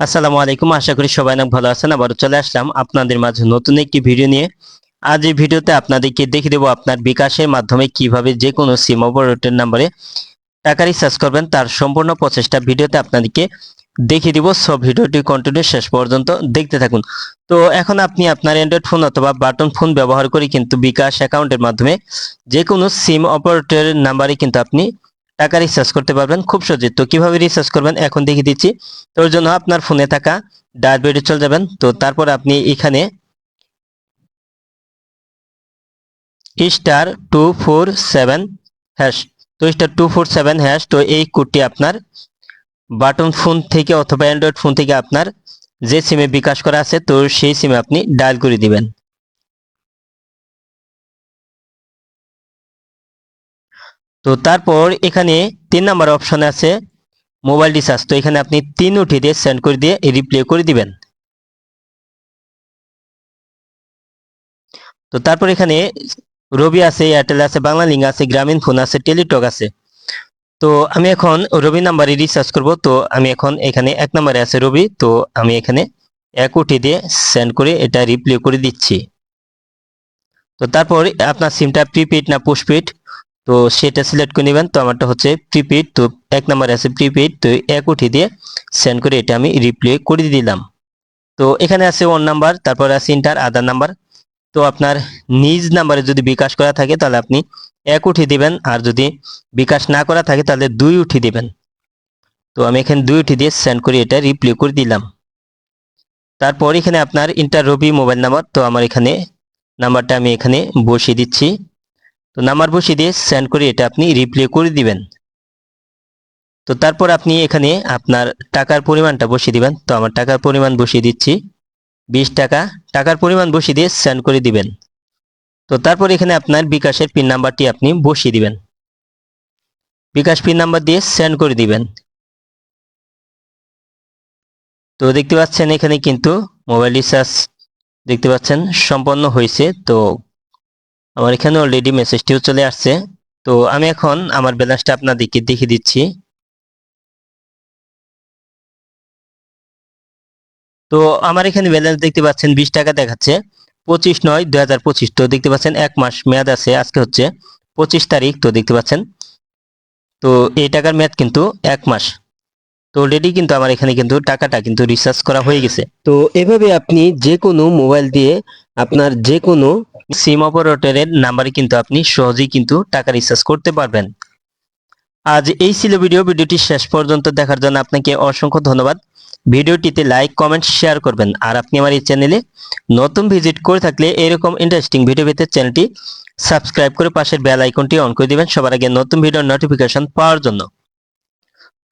আসসালামু আলাইকুম, আশা করি সবাই অনেক ভালো আছেন। আবারও চলে আসলাম আপনাদের মাঝে নতুন একটি ভিডিও নিয়ে। আজ এই ভিডিওতে আপনাদেরকে দেখে দেবো আপনার বিকাশের মাধ্যমে কীভাবে যে কোনো সিম অপারেটর নাম্বারে টাকা রিচার্জ করবেন, তার সম্পূর্ণ প্রচেষ্টা ভিডিওতে আপনাদেরকে দেখিয়ে দিব। সব ভিডিওটি কন্টিনিউ শেষ পর্যন্ত দেখতে থাকুন। তো এখন আপনি আপনার অ্যান্ড্রয়েড ফোন অথবা বাটন ফোন ব্যবহার করে কিন্তু বিকাশ অ্যাকাউন্টের মাধ্যমে যে কোনো সিম অপারেটরের নাম্বারে কিন্তু আপনি টাকা রিচার্জ করতে পারবেন, খুব সহজে। তো কীভাবে রিচার্জ করবেন, এখন দেখিয়ে দিচ্ছি। তোর জন্য আপনার ফোনে থাকা ডায়াবেটে চলে যাবেন। তো তারপর আপনি এখানে star two four seven hash তো star two four seven hash তো এই কোডটি আপনার বাটন ফোন থেকে অথবা অ্যান্ড্রয়েড ফোন থেকে আপনার যে সিমে বিকাশ করা আছে, তো সেই সিমে আপনি ডায়াল করে দিবেন। তো তারপর এখানে তিন নাম্বার অপশন আছে মোবাইল রিচার্জ তো এখানে আপনি তিন উঠিয়ে দিয়ে সেন্ড করে দিয়ে রিপ্লে করে দিবেন। তো তারপর এখানে রবি আছে এয়ারটেল আছে বাংলা লিঙ্ক আছে, গ্রামীণ ফোন আছে, টেলিটক আছে। তো আমি এখন রবি নাম্বারে রিচার্জ করব। তো আমি এখন এখানে এক নাম্বারে আছে রবি। তো আমি এখানে এক উঠিয়ে দিয়ে সেন্ড করে এটা রিপ্লে করে দিচ্ছি। তো তারপর আপনার সিমটা প্রিপেড না পোস্টপেড তো সেটা সিলেক্ট করে নেবেন। তো আমারটা হচ্ছে প্রিপেড তো এক নাম্বারে আছে প্রিপেড তো এক উঠিয়ে দিয়ে সেন্ড করে এটা আমি রিপ্লে করে দিলাম। তো এখানে আছে ওয়ান নাম্বার তারপর আছে ইন্টার আধার নাম্বার তো আপনার নিজ নাম্বারে যদি বিকাশ করা থাকে, তাহলে আপনি এক উঠিয়ে দিবেন, আর যদি বিকাশ না করা থাকে, তাহলে দুই উঠিয়ে দিবেন। তো আমি এখানে দুই উঠিয়ে দিয়ে সেন্ড করে এটা রিপ্লে করে দিলাম। তারপর এখানে আপনার ইন্টার রবি মোবাইল নাম্বার তো আমার এখানে নাম্বারটা আমি এখানে বসিয়ে দিচ্ছি। তো নাম্বার বসিয়ে দিয়ে সেন্ড করে এটা আপনি রিপ্লে করে দিবেন। তো তারপর আপনি এখানে আপনার টাকার পরিমাণটা বসিয়ে দিবেন। তো আমার টাকার পরিমাণ বসিয়ে দিচ্ছি। বিশ টাকা। টাকার পরিমাণ বসিয়ে দিয়ে সেন্ড করে দিবেন। তো তারপর এখানে আপনার বিকাশের পিন নাম্বারটি আপনি বসিয়ে দিবেন। বিকাশ পিন নাম্বার দিয়ে সেন্ড করে দিবেন। তো দেখতে পাচ্ছেন এখানে কিন্তু মোবাইল রিচার্জ দেখতে পাচ্ছেন সম্পন্ন হয়েছে। তো আমার এখানে অলরেডি মেসেজটিও চলে আসছে। তো আমি এখন আমার ব্যালেন্সটা আপনাদেরকে দেখিয়ে দিচ্ছি। তো আমার এখানে ব্যালেন্স দেখতে পাচ্ছেন বিশ টাকা দেখাচ্ছে। পঁচিশ নয়, দুই হাজার পঁচিশ। তো দেখতে পাচ্ছেন এক মাস মেয়াদ আছে, আজকে হচ্ছে পঁচিশ তারিখ। তো দেখতে পাচ্ছেন। তো এই টাকার মেয়াদ কিন্তু এক মাস। তো অলরেডি কিন্তু আমার এখানে কিন্তু টাকাটা কিন্তু রিচার্জ করা হয়ে গেছে। তো এভাবে আপনি যে কোনো মোবাইল দিয়ে আপনার যে কোনো সিম অপারেটরের নাম্বারে কিন্তু আপনি সহজেই কিন্তু টাকা রিচার্জ করতে পারবেন। আজ এই ছিল ভিডিও ভিডিওটি শেষ পর্যন্ত দেখার জন্য আপনাকে অসংখ্য ধন্যবাদ। ভিডিওটিতে লাইক কমেন্ট শেয়ার করবেন। আর আপনি আমার এই চ্যানেলে নতুন ভিজিট করে থাকলে এরকম ইন্টারেস্টিং ভিডিও পেতে চ্যানেলটি সাবস্ক্রাইব করে পাশের বেল আইকনটি অন করে দিবেন। সবার আগে নতুন ভিডিওর নোটিফিকেশন পাওয়ার জন্য।